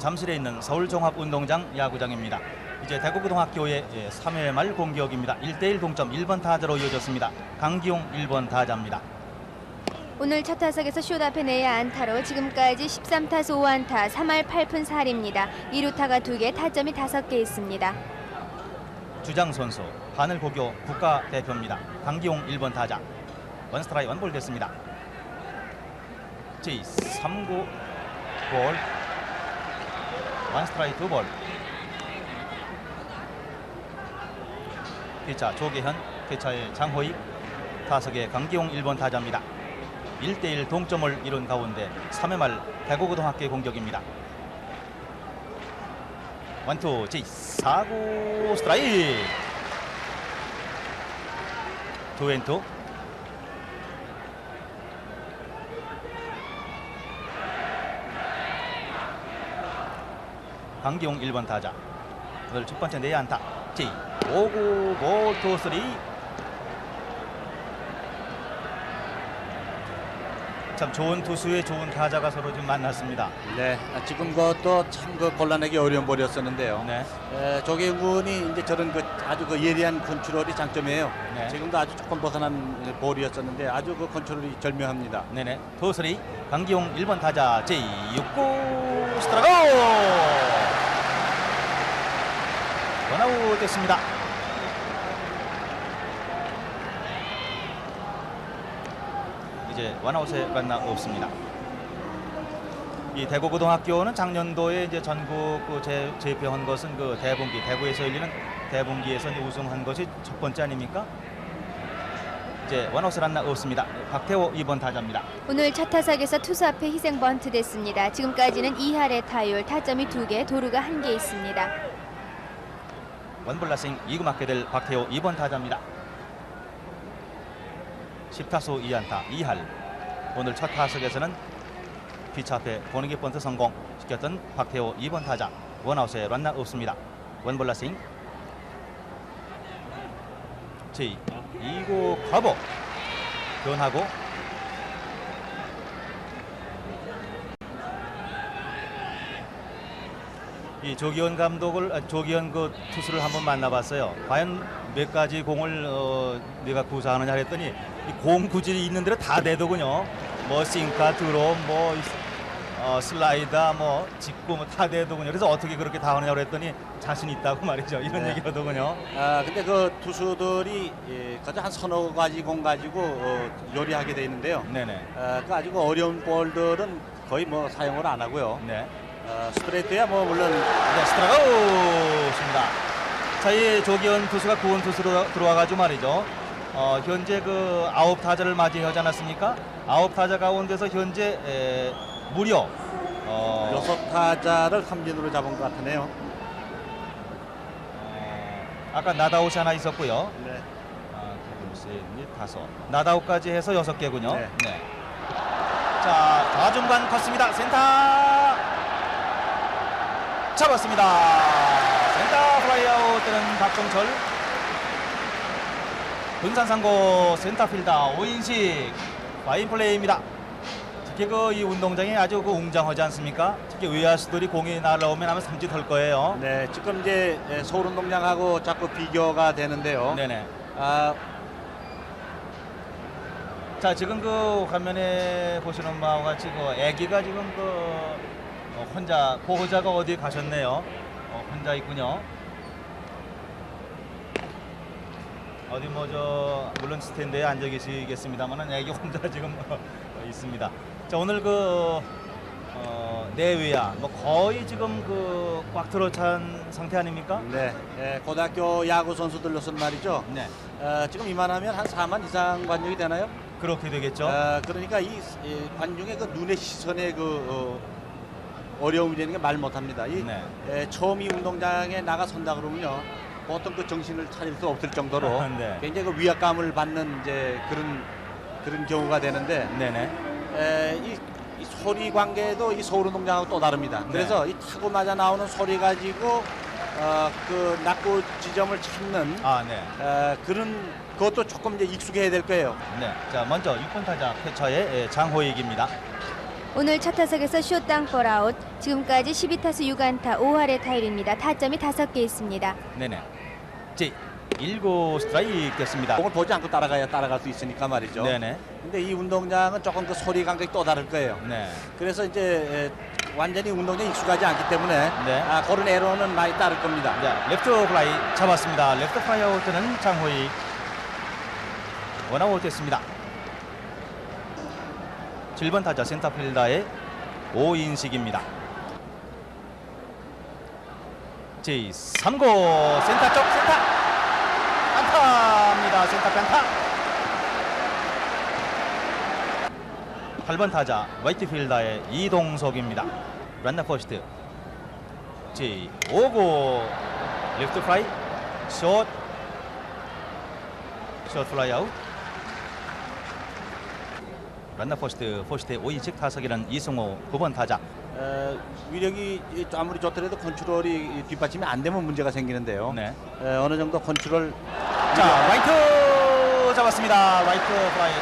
잠실에 있는 서울종합운동장 야구장입니다. 이제 대구고등학교의 3회 말 공격입니다. 1대1 동점 1번 타자로 이어졌습니다. 강기용 1번 타자입니다. 오늘 첫 타석에서 숏 앞에 내야 안타로 지금까지 13타수 5안타 3할 8푼 4리입니다. 2루타가 2개, 타점이 5개 있습니다. 주장 선수 하늘고교 국가대표입니다. 강기용 1번 타자. 원스트라이 원볼 됐습니다. 제 3구 볼 원스트라이 두볼 피차 조계현 피차의 장호익 타석의 강기용 1번 타자입니다. 1대1 동점을 이룬 가운데 3회 말 대구고등학교의 공격입니다. 원투 제 4구 스트라이크 투앤투 강기용 1번 타자 오늘 첫 번째 내야 안타 제 5구 볼투 쓰리 참 좋은 투수의 좋은 타자가 서로 좀 만났습니다 네, 아, 지금 그것도 참 그 곤란하기 어려운 볼이었었는데요. 네. 에, 조계훈 군이 이제 저런 그 아주 그 예리한 컨트롤이 장점이에요. 네. 지금도 아주 조금 벗어난 볼이었었는데 아주 그 컨트롤이 절묘합니다. 네네 투쓰리 강기용 1번 타자 제6구 스트라이크 원아웃 됐습니다 이제 원아웃에 란나 없습니다 이 대구고등학교는 작년도에 이제 전국 그 제, 제표한 것은 그 대분기 대구에서 열리는 대분기에서 이제 우승한 것이 첫 번째 아닙니까? 이제 원아웃 란나 없습니다 박태호 2번 타자입니다 오늘 첫 타석에서 투수 앞에 희생 번트 됐습니다. 지금까지는 2할의 타율, 타점이 2개, 도루가 1개 있습니다. 원블라싱 2구 맞게 될 박태호 2번 타자입니다. 10타수 2안타 2할. 오늘 첫 타석에서는 피차 앞에 보내기 번트 성공 시켰던 박태호 2번 타자. 원아웃에 란나 없습니다. 원블라싱. 제 2구 커버 변하고 이 조기현 감독을 아, 조기현 그 투수를 한번 만나봤어요. 과연 몇 가지 공을 어, 내가 구사하느냐 했더니 이 공 구질이 있는 대로 다 되더군요. 뭐 싱카, 드롭, 뭐 이- 어, 슬라이더, 뭐 직구 뭐다 되더군요. 그래서 어떻게 그렇게 다 하느냐 그랬더니 자신 있다고 말이죠. 이런 네. 얘기 하더군요. 아 근데 그 투수들이 예, 가장 한 서너 가지 공 가지고 어, 요리하게 돼 있는데요. 네네. 아, 그 아주 그 어려운 볼들은 거의 뭐 사용을 안 하고요. 네. 아, 스트레이트야 뭐 물론 네, 스트라이크입니다. 자, 이 조기현 투수가 구원 투수로 들어와가지고 말이죠. 어, 현재 그 아홉 타자를 맞이하지 않았습니까? 아홉 타자 가운데서 현재 에, 무려 어, 여섯 타자를 삼진으로 잡은 것 같으네요. 어, 아까 나다웃이 하나 있었고요. 네. 아, 넷, 다섯. 나다웃까지 해서 여섯 개군요. 네. 네. 자, 좌중간 컸습니다. 센터 잡았습니다. 센터 플라이아웃 뜨는 박종철. 분산상고 센터필더 오인식 파인 플레이입니다. 특히 그 이 운동장이 아주 그 웅장하지 않습니까? 특히 외야수들이 공이 날아오면 아마 삼짓 할 거예요. 네, 지금 이제 예, 서울 운동장하고 자꾸 비교가 되는데요. 네네. 아, 자 지금 그 화면에 보시는 바와 같이 그 아기가 지금 그 어, 혼자 보호자가 어디 가셨네요. 어, 혼자 있군요. 어디 뭐 저 물론 스탠드에 앉아 계시겠습니다만은 아기 혼자 지금 어, 있습니다. 자 오늘 그 어, 내외야 뭐 거의 지금 그 꽉 들어찬 상태 아닙니까? 네, 예, 고등학교 야구 선수들로서는 말이죠. 네 어, 지금 이만하면 한 4만 이상 관중이 되나요? 그렇게 되겠죠. 어, 그러니까 이, 이 관중의 그 눈의 시선의 그 어, 어려움이 되는 게 말 못합니다. 이 네. 에, 처음 이 운동장에 나가 선다 그러면요, 보통 그 정신을 차릴 수 없을 정도로 네. 굉장히 그 위압감을 받는 이제 그런 그런 경우가 되는데 네네. 에, 이, 이 소리 관계도 이 서울 운동장하고 또 다릅니다. 네. 그래서 이 타고 맞아 나오는 소리 가지고 어, 그 낙구 지점을 찾는 아 네. 에, 그런 그것도 조금 이제 익숙해야 될 거예요. 네. 자, 먼저 6번 타자 캐쳐의 예, 장호익입니다. 오늘 첫 타석에서 쇼 땅 볼 아웃. 지금까지 12타수 6안타 5할의 타율입니다. 타점이 5개 있습니다. 네네. 제 1구 스트라이크 됐습니다. 공을 보지 않고 따라가야 따라갈 수 있으니까 말이죠. 네네. 근데 이 운동장은 조금 그 소리 감각이 또 다를 거예요. 네. 그래서 이제 에, 완전히 운동장에 익숙하지 않기 때문에 네. 아, 그런 에러는 많이 따를 겁니다. 자, 레프트 플라이 잡았습니다. 레프트 플라이 아웃은 장호익 원아웃 됐습니다. 7번 타자 센터필더의 오인식입니다. 제 3구 센터 쪽 센터 안타입니다. 센터 안타. 8번 타자 화이트필더의 이동석입니다. 란나 퍼스트 제 5구 레프트 플라이 숏 숏 플라이 아웃 퍼스트 퍼스트의 5인식 타석이라는 이승호 9번 타자. 에, 위력이 이- 아무리 좋더라도 컨트롤이 뒷받침이 안 되면 문제가 생기는데요. 네. 에, 어느 정도 컨트롤 자 라이트 잡았습니다. 라이트 플라이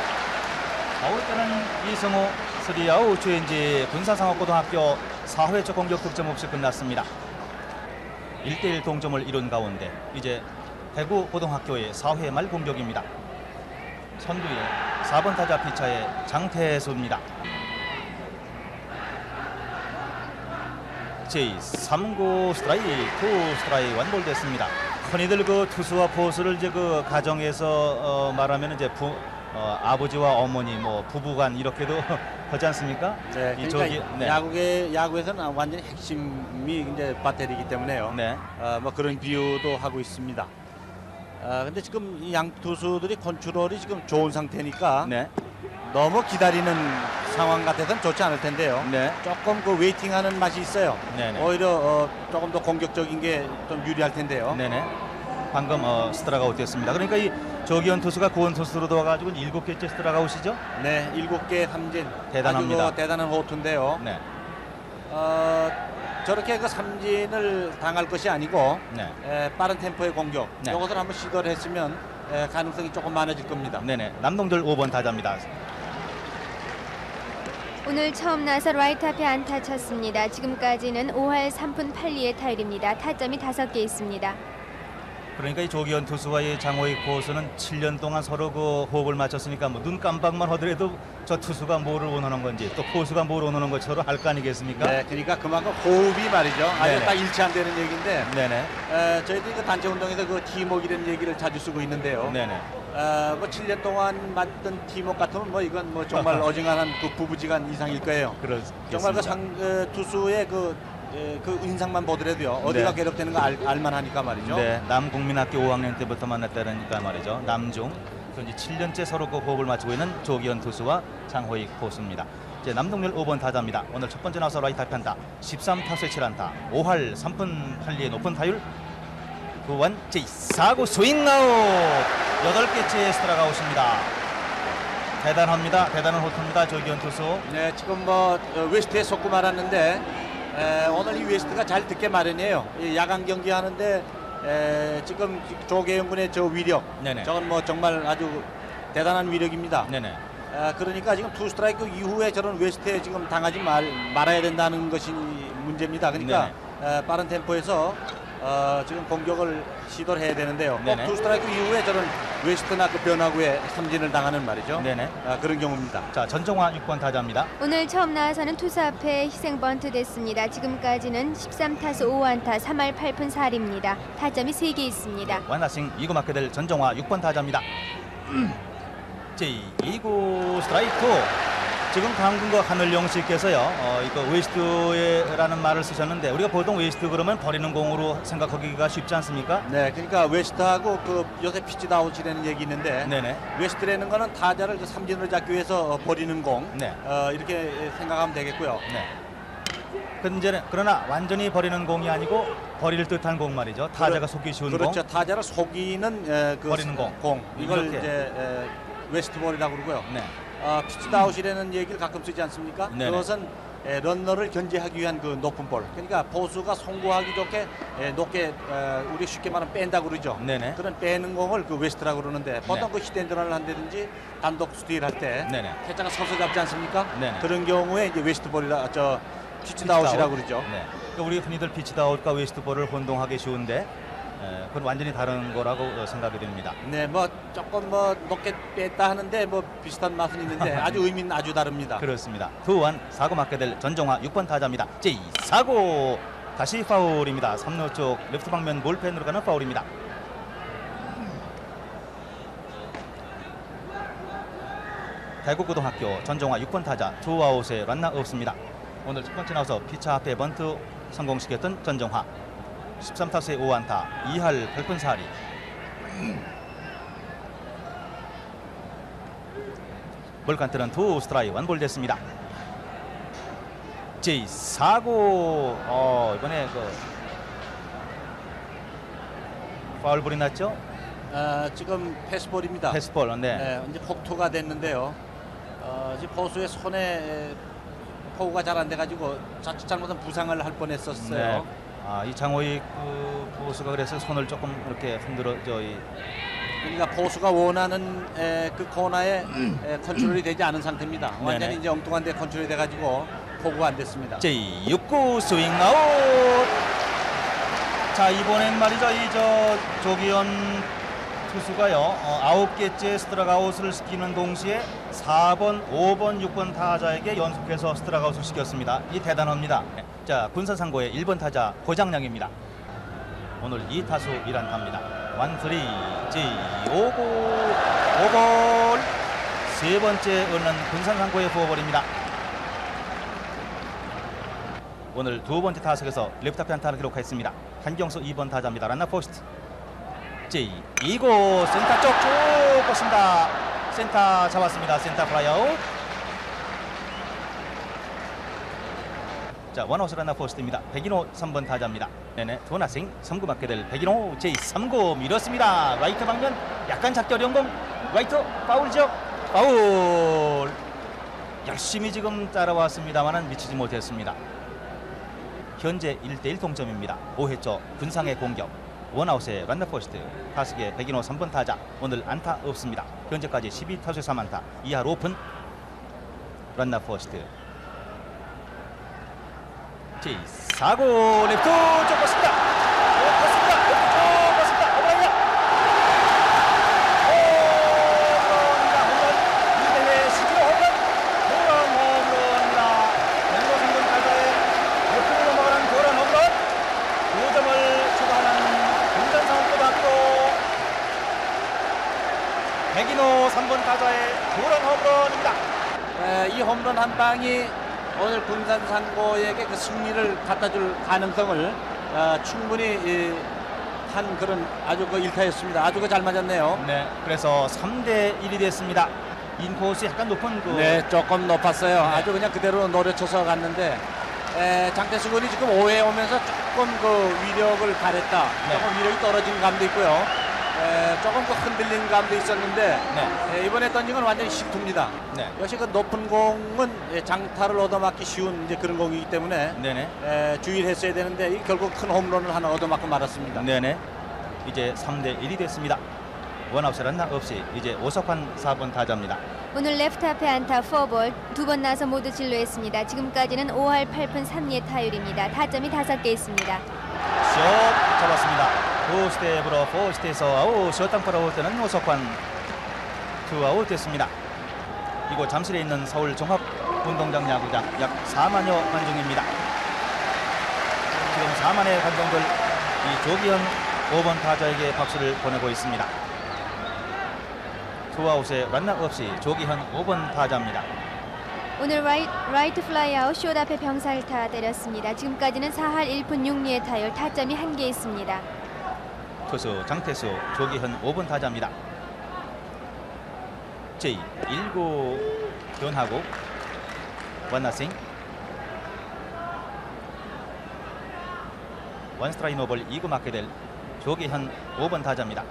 아웃 때는 이승호 3아웃 주엔지 군사상업고등학교 4회 초 공격 득점 없이 끝났습니다. 1대1 동점을 이룬 가운데 이제 대구 고등학교의 4회 말 공격입니다. 선두의 4번 타자 피차의 장태수입니다 제3구 스트라이크 투 스트라이크 원볼 됐습니다. 흔히들 그 투수와 포수를 이제 그 가정에서 어 말하면 이제 부, 어, 아버지와 어머니 뭐 부부간 이렇게도 하지 않습니까? 네, 이 그러니까 네. 야구의 야구에서는 완전히 핵심이 이제 배터리이기 때문에요. 네. 어, 뭐 그런 비유도 하고 있습니다. 아 근데 지금 이양 투수들이 컨트롤이 지금 좋은 상태니까 네. 너무 기다리는 상황 같아서는 좋지 않을 텐데요. 네. 조금 그 웨이팅하는 맛이 있어요. 네네. 오히려 어, 조금 더 공격적인 게 좀 유리할 텐데요. 네네. 방금 어, 스트라가웃 됐습니다. 그러니까 이 조기현 투수가 구원 투수로 도와가지고 일곱 개째 스트라가웃이죠? 네, 일곱 개 삼진 대단합니다. 그 대단한 호투인데요. 네. 어, 저렇게 그 삼진을 당할 것이 아니고 네. 에, 빠른 템포의 공격 네. 이것을 한번 시도를 했으면 에, 가능성이 조금 많아질 겁니다. 네네. 남동들 5번 타자입니다. 오늘 처음 나서 라이트 앞에 안타 쳤습니다. 지금까지는 5할 3분 8리의 타율입니다. 타점이 5개 있습니다. 그러니까 이 조기현 투수와 이 장호익 포수는 7년 동안 서로 그 호흡을 맞췄으니까 뭐 눈 깜박만 하더라도 저 투수가 뭐를 원하는 건지 또 포수가 뭘 원하는 것이 서로 알 거 아니겠습니까? 네, 그러니까 그만큼 호흡이 말이죠. 아주 네네. 딱 일치한다는 얘기인데 네네. 에, 저희들이 그 단체 운동에서 그 팀워크라는 얘기를 자주 쓰고 있는데요. 네네. 어, 뭐 7년 동안 맞던 팀워크 같으면 뭐 이건 뭐 정말 어중간한 그 부부지간 이상일 거예요. 그렇습니다. 정말 그 상, 어, 투수의 그, 에, 그 인상만 보더라도요 어디가 네. 괴롭되는 거 알, 알만하니까 말이죠. 네, 남국민학교 5학년 때부터 만났다니까 말이죠. 남중. 그래서 이제 7년째 서로 그 호흡을 맞추고 있는 조기현 투수와 장호익 포수입니다. 이제 남동열 5번 타자입니다. 오늘 첫 번째 나와서 라이트 편타 13타수에 7안타 5할 3분 8리의 높은 타율 두 번째 4구 스윙 아웃 여덟 개째 스트라가 아웃입니다. 대단합니다. 대단한 호투입니다. 조기현 투수. 네, 지금 뭐 어, 웨스트에 속고 말았는데 에, 오늘 이 웨스트가 잘 듣게 마련이에요. 이 야간 경기 하는데 에, 지금 조계영 군의 저 위력, 네네. 저건 뭐 정말 아주 대단한 위력입니다. 네네. 아, 그러니까 지금 투 스트라이크 이후에 저런 웨스트에 지금 당하지 말, 말아야 된다는 것이 문제입니다. 그러니까 에, 빠른 템포에서 어, 지금 공격을 시도를 해야 되는데요. 꼭투 스트라이크 이후에 저런 웨스트나 그 변화구에 삼진을 당하는 말이죠. 네네. 아, 그런 경우입니다. 자, 전정화 6번 타자입니다. 오늘 처음 나와서는 투수 앞에 희생 번트 됐습니다. 지금까지는 13타수 5안타 3할 8푼 4리입니다. 타점이 3개 있습니다. 완나싱 2구 맞게 될 전정화 6번 타자입니다. 제 2구 스트라이크 지금 그 하늘영 씨께서요 어, 이거 웨스트라는 말을 쓰셨는데 우리가 보통 웨스트 그러면 버리는 공으로 생각하기가 쉽지 않습니까? 네, 그러니까 웨스트하고 그 요새 피치 다운이라는 얘기 있는데 네네. 웨스트라는 거는 타자를 그 삼진으로 잡기 위해서 어, 버리는 공 네. 어, 이렇게 생각하면 되겠고요. 네. 근데 그러나 완전히 버리는 공이 아니고 버릴 듯한 공 말이죠. 타자가 속기 쉬운 그렇죠. 공. 타자를 속이는 에, 그 버리는 공. 이걸 이렇게. 이제 에, 웨스트볼이라고 그러고요. 네. 어, 피치 다운이라는 얘기를 가끔 쓰지 않습니까? 네네. 그것은 에, 런너를 견제하기 위한 그 높은 볼. 그러니까 포수가 송구하기 좋게 에, 높게 에, 우리 쉽게 말하면 뺀다고 그러죠. 네네. 그런 빼는 공을 그 웨스트라고 그러는데 보통 네. 그 히덴드런을 한다든지 단독 스틸 할 때. 캐자가 서서 잡지 않습니까? 네네. 그런 경우에 이제 웨스트 볼이라 저 피치다웃이라고 그러죠. 네. 그러니까 우리 흔히들 피치다웃과 웨스트 볼을 혼동하기 쉬운데 에, 그건 완전히 다른 거라고 어, 생각이 됩니다. 네, 뭐 조금 뭐 높게 뺐다 하는데 뭐 비슷한 맛은 있는데 아주 의미는 아주 다릅니다. 그렇습니다. 투원 사고 맞게 될 전종화 6번 타자입니다. 제2 사고 다시 파울입니다. 3루 쪽 레프트 방면 볼펜으로 가는 파울입니다. 대구고등학교 전종화 6번 타자 투아웃에 란나 없습니다. 오늘 첫 번째 나와서 피차 앞에 번트 성공시켰던 전종화 13타수의 5안타 2할 8푼 4리 볼칸트는 투 스트라이 원볼 됐습니다. 제 4구 어, 이번에 그 파울볼이 났죠? 아, 지금 패스볼입니다. 패스볼. 네. 네, 이제 폭투가 됐는데요. 어, 지금 포수의 손에 포구가 잘 안 돼가지고 자칫 잘못하면 부상을 할 뻔했었어요. 네. 아, 이 장호익 그 보수가 그래서 손을 조금 이렇게 흔들어 저이 그러니까 포수가 원하는 에, 그 코너에 에, 컨트롤이 되지 않은 상태입니다. 완전히 네네. 이제 엉뚱한 데 컨트롤이 돼가지고 포구가 안 됐습니다. 제 6구 스윙 아웃. 자 이번엔 말이죠 이 저 조기현 투수가요 어, 아홉 개째 스트라이크 아웃을 시키는 동시에 4번, 5번, 6번 타자에게 연속해서 스트라이크 아웃을 시켰습니다. 이 대단합니다. 자 군사상고의 1번 타자 고장량입니다. 오늘 2타수 1안타입니다. 원쓰리 제 5구 5볼 세 번째 얻는 군산상고의 포볼입니다. 오늘 두 번째 타석에서 레프트 앞에 안타를 기록했습니다. 한경수 2번 타자입니다. 란나 포스트. 제 2구 센터 쪽쭉 뻗습니다. 센터 잡았습니다. 센터 플라이아웃. 자 원아웃 란나 포스트입니다. 백인호 3번 타자입니다. 네네 도나싱 3구 맞게 될 백인호 제 3구 밀었습니다. 라이트 방면 약간 작게 어려운 공 라이트 파울죠. 파울. 열심히 지금 따라왔습니다만은 미치지 못했습니다. 현재 1대1 동점입니다. 5회 초 군상의 공격. 원아웃의 란나 포스트. 타석의 백인호 3번 타자. 오늘 안타 없습니다. 현재까지 12타수 3안타. 2할 오픈. 란나 포스트. 제 4구 레프트 쪽 뻗습니다. 어, 뻗습니다. 레프트 쪽 뻗습니다. 어머니야. 홈런입니다. 홈런. 이대회 시즌 홈런. 홈런 홈런입니다. 백로 성공 타자의 옆으로 넘어가는 도란 홈런. 5점을 추가하는 군산상고등학교 백인호 3번 타자의 도란 홈런입니다. 에, 이 홈런 한 방이 오늘 군산 상고에게 그 승리를 갖다 줄 가능성을 어, 충분히 이, 한 그런 아주 그 일타였습니다. 아주 그 잘 맞았네요. 네, 그래서 3대 1이 됐습니다. 인코스 약간 높은 그 네, 조금 높았어요. 네. 아주 그냥 그대로 노려쳐서 갔는데 에, 장태수 군이 지금 5회 오면서 조금 그 위력을 가렸다. 네. 조금 위력이 떨어진 감도 있고요. 에, 조금 그 흔들린 감도 있었는데 네. 에, 이번에 던진 건 완전히 실투입니다. 네. 역시 그 높은 공은 예, 장타를 얻어맞기 쉬운 이제 그런 공이기 때문에 네네. 에, 주의를 했어야 되는데 이 결국 큰 홈런을 하나 얻어맞고 말았습니다. 네네. 이제 3대 1이 됐습니다. 원아웃 란나 없이 이제 오석환 4번 타자입니다. 오늘 레프트 앞에 안타 4볼 두 번 나서 모두 진로했습니다. 지금까지는 5할 8푼 3리의 타율입니다. 타점이 5개 있습니다. 숏 잡았습니다. 두 스텝 으로 포 스텝에서 아웃 숏 땅바로 올 때는 오석환 투 아웃 됐습니다. 이곳 잠실에 있는 서울 종합 운동장 야구장 약 4만여 관중입니다. 지금 4만의 관중들 이 조기현 5번 타자에게 박수를 보내고 있습니다. 투아웃에 란나 없이 조기현 5번 타자입니다. 오늘 라이, 라이트 플라이 아웃 숏 앞에 병살타 때렸습니다. 지금까지는 4할 1푼 6리의 타율 타점이 1개 있습니다. 투수 장태수 조기현 5번 타자입니다. 제 1구 변하고 원나싱 원스트라이 노볼 2구 맞게 될 조기현 5번 타자입니다.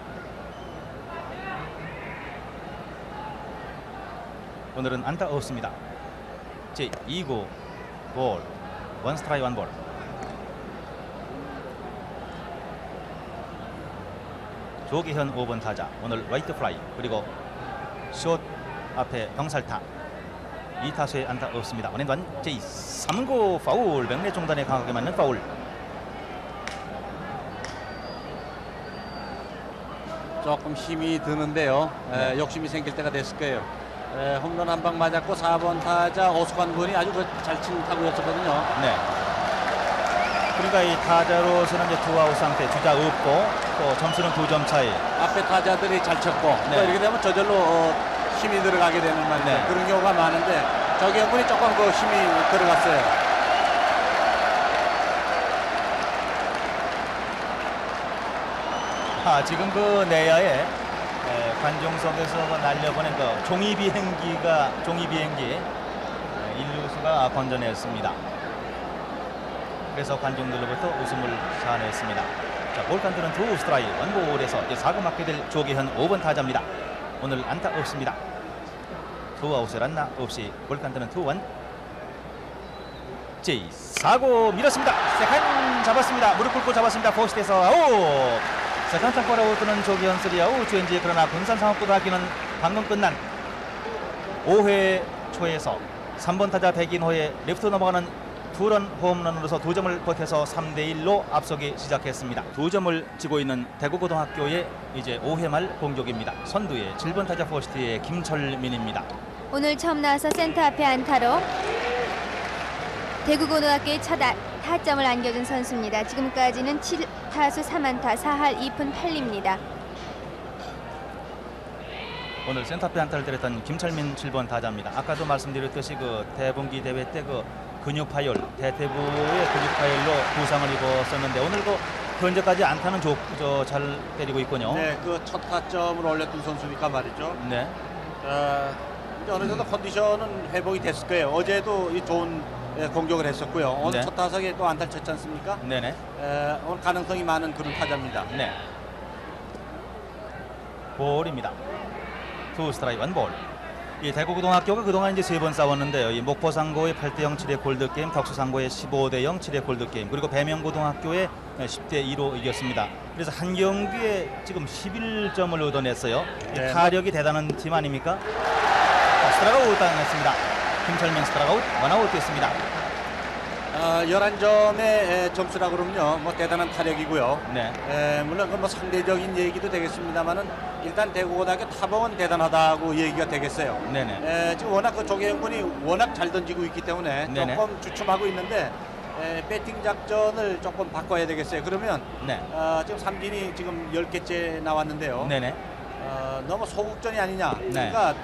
오늘은 안타 없습니다. 제 2구 볼. 원 스트라이크 원 볼. 조기현 5번 타자 오늘 라이트 플라이 그리고 숏 앞에 병살타 2타수에 안타 없습니다. 원앤원 제 3구 파울 명례 중단에 강하게 맞는 파울. 조금 힘이 드는데요. 에, 네. 욕심이 생길 때가 됐을 거예요. 에, 홈런 한 방 맞았고 4번 타자 오수관 군이 아주 그잘 치는 타구였었거든요. 네. 그러니까 이 타자로서는 이제 투아웃 상태 주자 없고 또 점수는 두 점 차이. 앞에 타자들이 잘 쳤고 네. 또 이렇게 되면 저절로 어, 힘이 들어가게 되는 말이죠. 네. 그런 경우가 많은데 저기현 군이 조금 그 힘이 들어갔어요. 아 지금 그 내야에 에, 관중석에서 그 날려보낸 그 종이 비행기가 종이 비행기 에, 인류수가 건져냈습니다. 그래서 관중들로부터 웃음을 자아냈습니다. 자, 볼칸트는 두 스트라이크 원볼에서 이제 맞게 될 조기현 5번 타자입니다. 오늘 안타 없습니다. 투아웃을 안나 없이 볼칸트는 투원 제이 사고 밀었습니다. 세컨 잡았습니다. 무릎 꿇고 잡았습니다. 포스트에서 아웃. 세컨 타포라 아웃은 조기현 3아웃 주엔지 그러나 군산 상업고등학교는 방금 끝난 5회 초에서 3번 타자 백인호의 레프트 넘어가는 투런 홈런으로서 두 점을 보태서 3대 1로 앞서기 시작했습니다. 두 점을 지고 있는 대구고등학교의 이제 5회 말 공격입니다. 선두의 7번 타자 포스트의 김철민입니다. 오늘 처음 나와서 센터 앞에 안타로 대구고등학교의 첫 아- 타점을 안겨준 선수입니다. 지금까지는 7타수 3안타 4할 2푼 8리입니다. 오늘 센터페 안타를 때렸던 김철민 7번 타자입니다. 아까도 말씀드렸듯이 그 대분기 대회 때 그 근육 파열, 대퇴부의 근육 파열로 부상을 입었었는데 오늘 그 현재까지 안타는 좋, 저, 잘 때리고 있군요. 네, 그 첫 타점을 올렸던 선수니까 말이죠. 네. 어, 어느 정도 컨디션은 회복이 됐을 거예요. 어제도 이 좋은 예, 공격을 했었고요. 오늘 네. 첫 타석에 또 안타를 쳤지 않습니까? 네네. 에, 오늘 가능성이 많은 그런 타자입니다. 네. 볼입니다. 투 스트라이크 원 볼. 이 대구고등학교가 그동안 이제 세 번 싸웠는데요. 이 목포상고의 8대 0 7회 골드 게임, 덕수상고의 15대 0 7회 골드 게임, 그리고 배명고등학교의 10대 2로 이겼습니다. 그래서 한 경기에 지금 11점을 얻어냈어요. 이 네. 타력이 대단한 팀 아닙니까? 자, 스트라이크 당했습니다. 김철민 스트라이크 원아웃 됐습니다. 어, 11점의 점수라 그러면요. 뭐 대단한 타력이고요. 네. 에, 물론 그 뭐 상대적인 얘기도 되겠습니다만은 일단 대구고등학교 타봉은 대단하다고 얘기가 되겠어요. 네네. 에, 지금 워낙 그 조계현 군이 워낙 잘 던지고 있기 때문에 네네. 조금 주춤하고 있는데 에, 배팅 작전을 조금 바꿔야 되겠어요. 그러면 네. 어, 지금 삼진이 지금 10개째 나왔는데요. 네네. 어, 너무 소극전이 아니냐. 네. 그러니까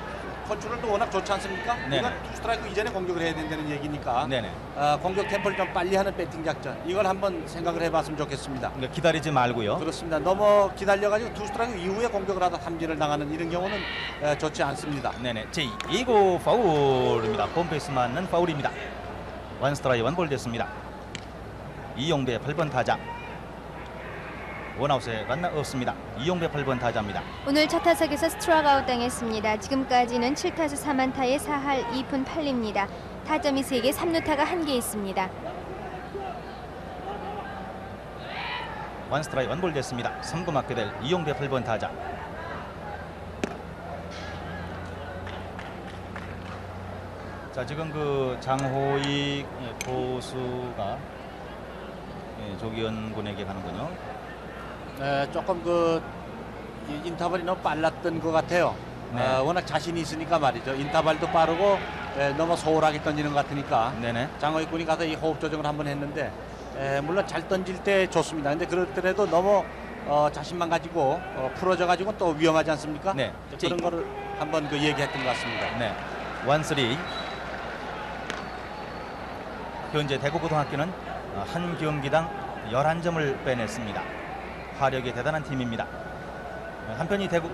컨트롤도 워낙 좋지 않습니까? 네네. 이건 투 스트라이크 이전에 공격을 해야 된다는 얘기니까 네네. 어, 공격 템포를 좀 빨리 하는 배팅 작전 이걸 한번 생각을 해봤으면 좋겠습니다. 그러니까 기다리지 말고요. 그렇습니다. 너무 기다려가지고 투 스트라이크 이후에 공격을 하다 삼진을 당하는 이런 경우는 에, 좋지 않습니다. 네네. 제 2구 파울입니다. 홈페이스 맞는 파울입니다. 원 스트라이크 원볼 됐습니다. 이용배 8번 타자. 원아웃에 란나 없습니다. 이용배 8번 타자입니다. 오늘 첫 타석에서 스트라이크 아웃 당했습니다. 지금까지는 7타수 3안타에 4할 2푼 8리입니다. 타점이 3개, 3루타가 1개 있습니다. 원 스트라이크 원볼 됐습니다. 3구 맞게 될 이용배 8번 타자. 자 지금 그 장호익 예, 보수가 예, 조기현 군에게 가는군요. 에, 조금 그 이- 인터벌이 너무 빨랐던 것 같아요. 네. 어, 워낙 자신이 있으니까 말이죠. 인터벌도 빠르고 에, 너무 소홀하게 던지는 것 같으니까 네네. 장호익 군이 가서 이 호흡 조정을 한번 했는데 에, 물론 잘 던질 때 좋습니다. 근데 그렇더라도 너무 어, 자신만 가지고 어, 풀어져 가지고 또 위험하지 않습니까? 네. 그런 거를 한번 그 얘기했던 것 같습니다. 네. 원쓰리. 현재 대구고등학교는 어, 한 경기당 11점을 빼냈습니다. 화력이 대단한 팀입니다. 어, 한편 이 대구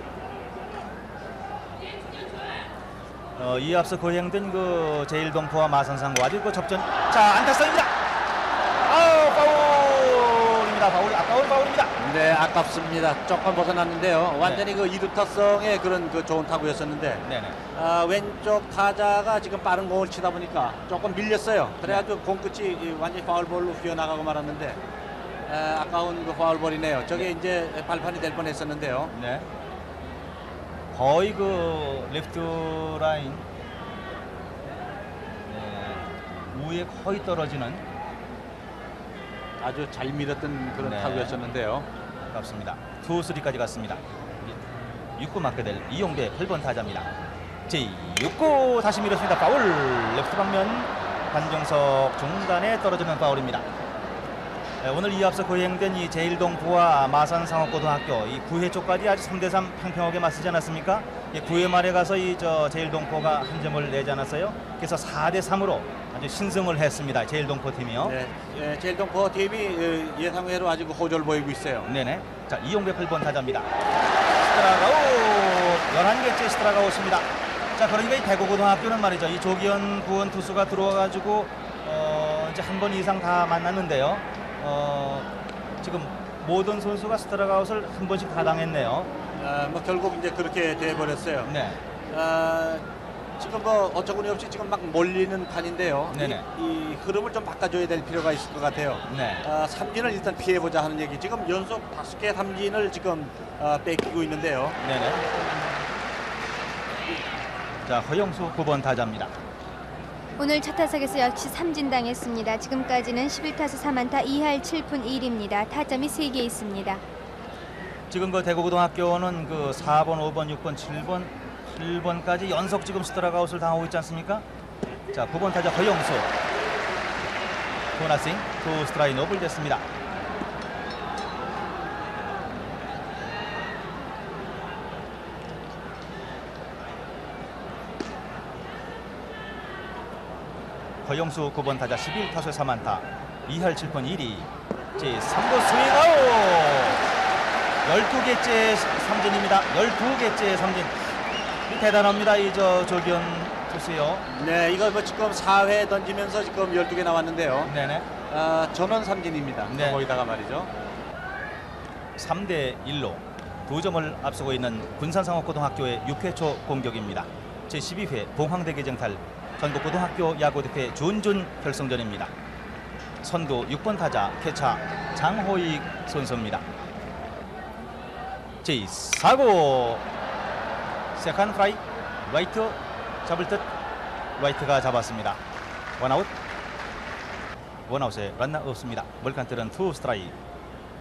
어, 이 앞서 거행된 그 제일동포와 마산상과 아주 그 접전 자 안타성입니다. 아우 파울입니다. 자, 파울, 아까운 파울입니다. 네, 아깝습니다. 조금 벗어났는데요. 완전히 그 이루타성의 그런 그 좋은 타구였었는데 네네. 아, 왼쪽 타자가 지금 빠른 공을 치다 보니까 조금 밀렸어요. 그래가지고 공 끝이 이 완전히 파울볼로 휘어나가고 말았는데 아, 아까운 그 파울볼이네요. 저게 이제 발판이 될 뻔했었는데요. 네. 거의 그 레프트 라인 네, 우에 거의 떨어지는 아주 잘 밀었던 그런 네. 타구였었는데요. 같습니다. 투 쓰리까지 갔습니다. 6구 맞게 될 이용대 8번 타자입니다. 제6구 다시 밀었습니다. 파울 레프트 방면 관정석 중간에 떨어지는 파울입니다. 네, 오늘 이 앞서 거행된 이 제일동부와 마산상업고등학교 이 9회 쪽까지 아주 3대3 평평하게 맞서지 않았습니까? 9회 말에 가서 이 저 제일동포가 한 점을 내지 않았어요. 그래서 4대3으로 아주 신승을 했습니다. 제일동포 팀이요. 네, 예, 제일동포 팀이 예, 예상외로 아주 그 호조를 보이고 있어요. 네네. 자, 이용배 8번 타자입니다. 스트라가웃! 11개째 스트라가웃입니다. 자, 그러니까 이 대구고등학교는 말이죠. 이 조기현 구원 투수가 들어와가지고, 어, 이제 한 번 이상 다 만났는데요. 어, 지금 모든 선수가 스트라가웃을 한 번씩 다 당했네요. 아, 뭐 결국 이제 그렇게 돼버렸어요. 네. 아, 지금 뭐 어처구니 없이 지금 막 몰리는 판인데요. 네네. 이, 이 흐름을 좀 바꿔줘야 될 필요가 있을 것 같아요. 네. 아, 삼진을 일단 피해보자 하는 얘기. 지금 연속 다섯 개 삼진을 지금 아, 뺏기고 있는데요. 네네. 자, 허영수 9번 타자입니다. 오늘 첫 타석에서 역시 삼진당했습니다. 지금까지는 11타수 3안타 2할 7푼 1입니다. 타점이 3개 있습니다. 지금 그 대구고등학교는 그 4번, 5번, 6번, 7번, 7번까지 연속 지금 스트라가 웃을 당하고 있지 않습니까? 자, 9번 타자 허영수. 토나싱, 투 스트라이 노블 됐습니다. 허영수 9번 타자 11타수 3안타 2할 7푼 1위 제 3구 스윙 아웃 12개째 삼진입니다. 12개째 삼진. 이 대단합니다. 이 저 조기현 투수요. 네, 이거 뭐 지금 4회 던지면서 지금 12개 나왔는데요. 네네. 아, 전원 삼진입니다. 네. 거기다가 말이죠. 3대 1로 두 점을 앞서고 있는 군산상업고등학교의 6회 초 공격입니다. 제12회 봉황대 개정탈 전국고등학교 야구대회 준준 결승전입니다. 선두 6번 타자 캐차 장호익 선수입니다. 제4구 세컨 프라이 라이트 잡을 듯 라이트가 잡았습니다. 원아웃 원아웃에 란나 없습니다. 멀칸트는 투 스트라이크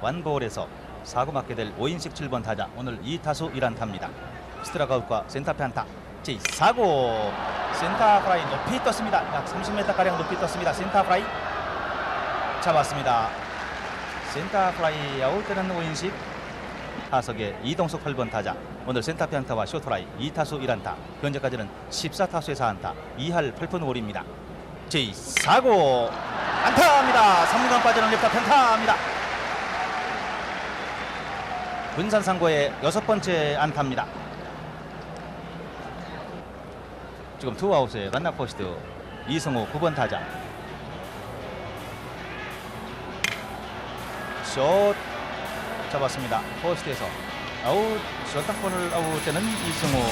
완볼에서 사구 맞게 될 5인식 7번 타자 오늘 2타수 1안타입니다. 스트라가웃과 센터페 안타 제4구 센터 프라이 높이 떴습니다. 약 30m가량 높이 떴습니다. 센터 프라이 잡았습니다. 센터 프라이 아웃되는 5인식 타석의 이동석 8번 타자 오늘 센터페 안타와 쇼트라이 2타수 1안타 현재까지는 14타수의 4안타 2할 8푼 5리입니다. 제4구 안타입니다. 3루간 빠지는 랩타 편타입니다. 군산 상고의 여섯 번째 안타입니다. 지금 투아웃에 란나 포스트 이성우 9번 타자. 숏 잡았습니다. 포스트에서 아웃 숏땅볼을 아웃되는 이성우